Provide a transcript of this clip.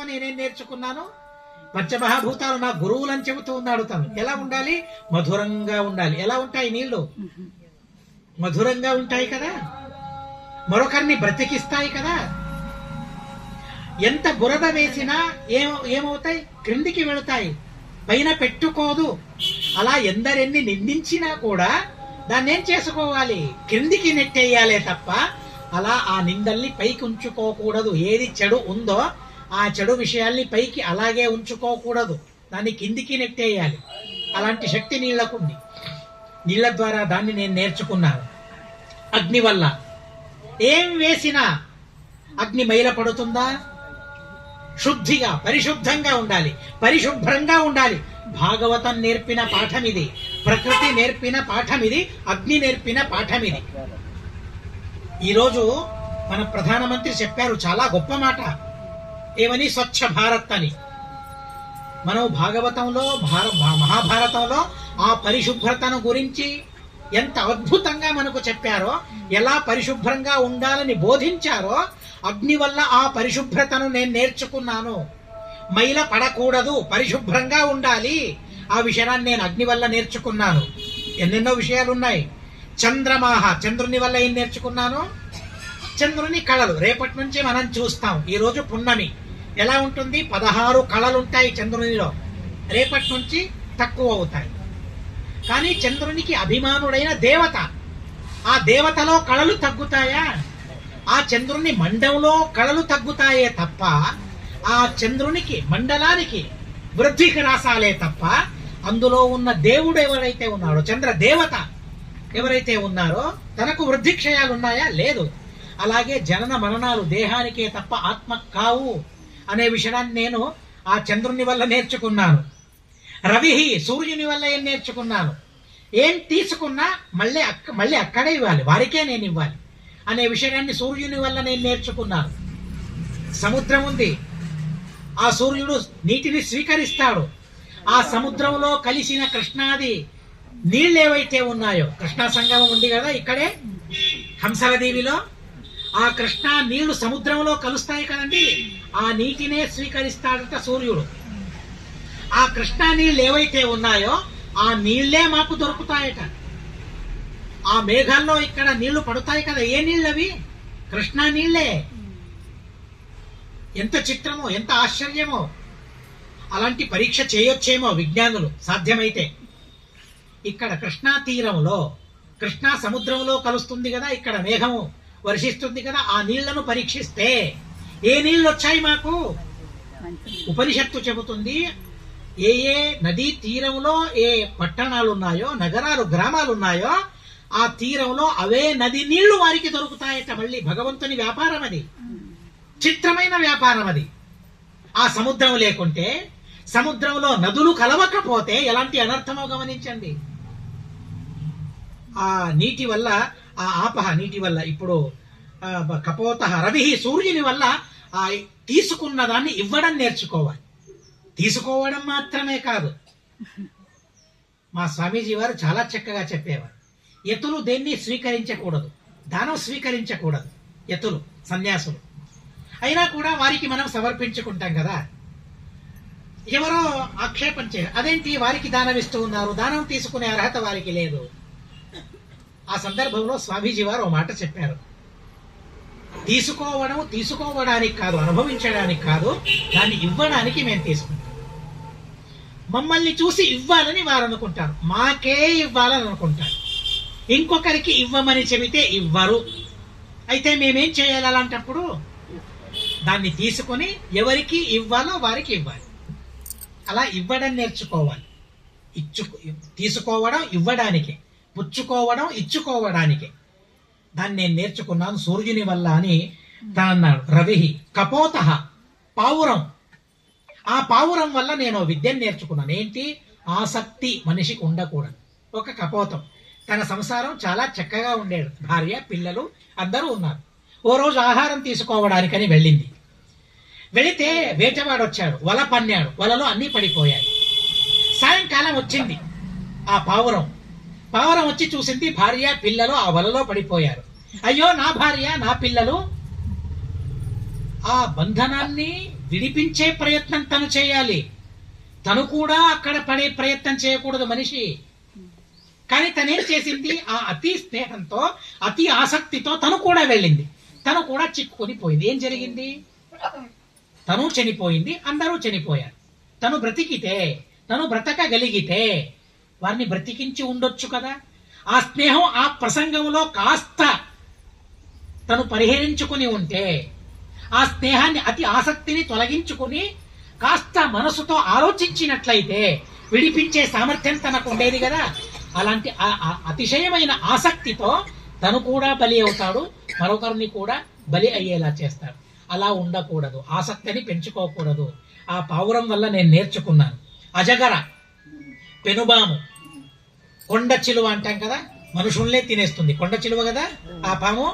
నీతో నేనేం నేర్చుకున్నాను? పంచమహాభూతాలు నా గురువులని చెబుతూ ఉన్నాడు తను. ఎలా ఉండాలి? మధురంగా ఉండాలి. ఎలా ఉంటాయి నీళ్ళు? మధురంగా ఉంటాయి కదా? మరొకరిని బ్రతికిస్తాయి కదా? ఎంత బురద వేసినా ఏం ఏమవుతాయి? క్రిందికి వెళతాయి. పైన పెట్టుకోదు. అలా ఎందరెన్ని నిందించినా కూడా దాన్ని ఏం చేసుకోవాలి? క్రిందికి నెట్టేయాలే తప్ప అలా ఆ నిందల్ని పైకి ఉంచుకోకూడదు ఏది చెడు ఉందో ఆ చెడు విషయాల్ని పైకి అలాగే ఉంచుకోకూడదు. దాన్ని కిందికి నెట్టేయాలి. అలాంటి శక్తి నీళ్ళకుంది నీళ్ళ ద్వారా దాన్ని నేను నేర్చుకున్నాను. అగ్ని వల్ల. ఏం వేసినా అగ్ని మైల పడుతుందా? శుద్ధిగా పరిశుద్ధంగా ఉండాలి. పరిశుభ్రంగా ఉండాలి. భాగవతం నేర్పిన పాఠం ఇది. ప్రకృతి నేర్పిన పాఠం ఇది. అగ్ని నేర్పిన పాఠం ఇది. ఈరోజు మన ప్రధానమంత్రి చెప్పారు చాలా గొప్ప మాట. ఏమని? స్వచ్ఛ భారత్ అని. మనం భాగవతంలో భార మహాభారతంలో ఆ పరిశుభ్రతను గురించి ఎంత అద్భుతంగా మనకు చెప్పారో ఎలా పరిశుభ్రంగా ఉండాలని బోధించారో అగ్ని వల్ల ఆ పరిశుభ్రతను నేను నేర్చుకున్నాను. మైల పడకూడదు పరిశుభ్రంగా ఉండాలి. ఆ విషయాన్ని నేను అగ్ని వల్ల నేర్చుకున్నాను. ఎన్నెన్నో విషయాలు ఉన్నాయి చంద్రమాహ చంద్రుని వల్ల ఏం నేర్చుకున్నాను? చంద్రుని కళలు. రేపటి నుంచి మనం చూస్తాం. ఈ రోజు పున్నమి. ఎలా ఉంటుంది? పదహారు కళలు ఉంటాయి చంద్రునిలో. రేపటి నుంచి తక్కువ అవుతాయి కానీ చంద్రునికి అభిమానుడైన దేవత. ఆ దేవతలో కళలు తగ్గుతాయా? ఆ చంద్రుని మండంలో కళలు తగ్గుతాయే తప్ప ఆ చంద్రునికి మండలానికి వృద్ధికి రాసాలే తప్ప అందులో ఉన్న దేవుడు ఎవరైతే ఉన్నాడో చంద్ర దేవత ఎవరైతే ఉన్నారో తనకు వృద్ధి క్షయాలు ఉన్నాయా లేదు. అలాగే జనన మరణాలు దేహానికే తప్ప ఆత్మ కావు అనే విషయాన్ని నేను ఆ చంద్రుని వల్ల నేర్చుకున్నాను. రవి సూర్యుని వల్ల ఏం నేర్చుకున్నాను? ఏం తీసుకున్నా మళ్ళీ అక్క మళ్ళీ అక్కడే ఇవ్వాలి వారికే నేను ఇవ్వాలి అనే విషయాన్ని సూర్యుని వల్ల నేను నేర్చుకున్నాను. సముద్రం ఉంది. ఆ సూర్యుడు నీటిని స్వీకరిస్తాడు. ఆ సముద్రంలో కలిసిన కృష్ణాది నీళ్ళు ఏవైతే ఉన్నాయో కృష్ణా సంగమం ఉంది కదా ఇక్కడే హంసల దేవిలో ఆ కృష్ణా నీళ్ళు సముద్రంలో కలుస్తాయి కదండి. ఆ నీటినే స్వీకరిస్తాడట సూర్యుడు. ఆ కృష్ణా నీళ్ళు ఏవైతే ఉన్నాయో ఆ నీళ్ళే మాకు దొరుకుతాయట. ఆ మేఘాల్లో ఇక్కడ నీళ్ళు పడతాయి కదా. ఏ నీళ్ళు అవి కృష్ణా నీళ్ళే ఎంత చిత్రమో ఎంత ఆశ్చర్యమో. అలాంటి పరీక్ష చేయొచ్చేమో విజ్ఞానులు. సాధ్యమైతే. ఇక్కడ కృష్ణా తీరంలో కృష్ణా సముద్రంలో కలుస్తుంది కదా ఇక్కడ మేఘము. వర్షిస్తుంది కదా ఆ నీళ్ళను పరీక్షిస్తే ఏ నీళ్ళు వచ్చాయి మాకు? ఉపనిషత్తు చెబుతుంది ఏ ఏ నదీ తీరంలో ఏ పట్టణాలు ఉన్నాయో నగరాలు గ్రామాలు ఉన్నాయో ఆ తీరంలో అవే నది నీళ్ళు వారికి దొరుకుతాయట. మళ్ళీ భగవంతుని వ్యాపారం అది. చిత్రమైన వ్యాపారం అది. ఆ సముద్రం లేకుంటే సముద్రంలో నదులు కలవకపోతే ఎలాంటి అనర్థమో గమనించండి. ఆ నీటి వల్ల ఆ ఆపహ నీటి వల్ల ఇప్పుడు కపోత రవి సూర్యుని వల్ల ఆ తీసుకున్న దాన్ని ఇవ్వడం నేర్చుకోవాలి. తీసుకోవడం మాత్రమే కాదు. మా స్వామీజీ వారు చాలా చక్కగా చెప్పేవారు. ఎతులు దేన్ని స్వీకరించకూడదు? దానం స్వీకరించకూడదు. ఎతులు సన్యాసులు. అయినా కూడా వారికి మనం సమర్పించుకుంటాం కదా. ఎవరో ఆక్షేపం చేయరు అదేంటి వారికి దానం ఇస్తూ ఉన్నారు? దానం తీసుకునే అర్హత వారికి లేదు. ఆ సందర్భంలో స్వామీజీ వారు ఓ మాట చెప్పారు. తీసుకోవడం తీసుకోవడానికి కాదు అనుభవించడానికి కాదు దాన్ని ఇవ్వడానికి మేము తీసుకుంటాం. మమ్మల్ని చూసి ఇవ్వాలని వారు అనుకుంటారు. మాకే ఇవ్వాలని అనుకుంటారు. ఇంకొకరికి ఇవ్వమని చెబితే ఇవ్వరు. అయితే మేమేం చేయాలి అలాంటప్పుడు? దాన్ని తీసుకొని ఎవరికి ఇవ్వాలో వారికి ఇవ్వాలి. అలా ఇవ్వడం నేర్చుకోవాలి. ఇచ్చు తీసుకోవడం ఇవ్వడానికి. పుచ్చుకోవడం ఇచ్చుకోవడానికి. దాన్ని నేను నేర్చుకున్నాను సూర్యుని వల్ల అని తనన్నాడు రవి కపోత పావురం. ఆ పావురం వల్ల నేను ఓ విద్యను నేర్చుకున్నాను. ఏంటి? ఆసక్తి మనిషికి ఉండకూడదు. ఒక కపోతం. తన సంసారం చాలా చక్కగా ఉండేది. భార్య పిల్లలు అందరూ ఉన్నారు. ఓ రోజు ఆహారం తీసుకోవడానికని వెళ్ళింది. వెళితే వేటవాడు వచ్చాడు వల పన్నాడు. వలలో అన్నీ పడిపోయాయి. సాయంకాలం వచ్చింది. ఆ పావురం పావురం వచ్చి చూసింది భార్య పిల్లలు ఆ వలలో పడిపోయారు. అయ్యో నా భార్య నా పిల్లలు. ఆ బంధనాన్ని విడిపించే ప్రయత్నం తను చేయాలి. తను కూడా అక్కడ పడే ప్రయత్నం చేయకూడదు మనిషి. కానీ తనేం చేసింది? ఆ అతి స్నేహంతో అతి ఆసక్తితో తను కూడా వెళ్ళింది. తను కూడా చిక్కుకొని పోయింది. ఏం జరిగింది? తను చనిపోయింది అందరూ చనిపోయారు. తను బ్రతికితే తను బ్రతకగలిగితే వారిని బ్రతికించి ఉండొచ్చు కదా? ఆ స్నేహం ఆ ప్రసంగంలో కాస్త తను పరిహరించుకుని ఉంటే ఆ స్నేహాన్ని అతి ఆసక్తిని తొలగించుకుని కాస్త మనసుతో ఆలోచించినట్లయితే విడిపించే సామర్థ్యం తనకు ఉండేది కదా? అలాంటి అతిశయమైన ఆసక్తితో తను కూడా బలి అవుతాడు మరొకరిని కూడా బలి అయ్యేలా చేస్తాడు. అలా ఉండకూడదు ఆసక్తిని పెంచుకోకూడదు. ఆ పావురం వల్ల నేను నేర్చుకున్నాను. అజగర పెనుబాము. కొండ చిలువ అంటాం కదా? మనుషుల్నే తినేస్తుంది. కొండ చిలువ కదా? ఆ పాము?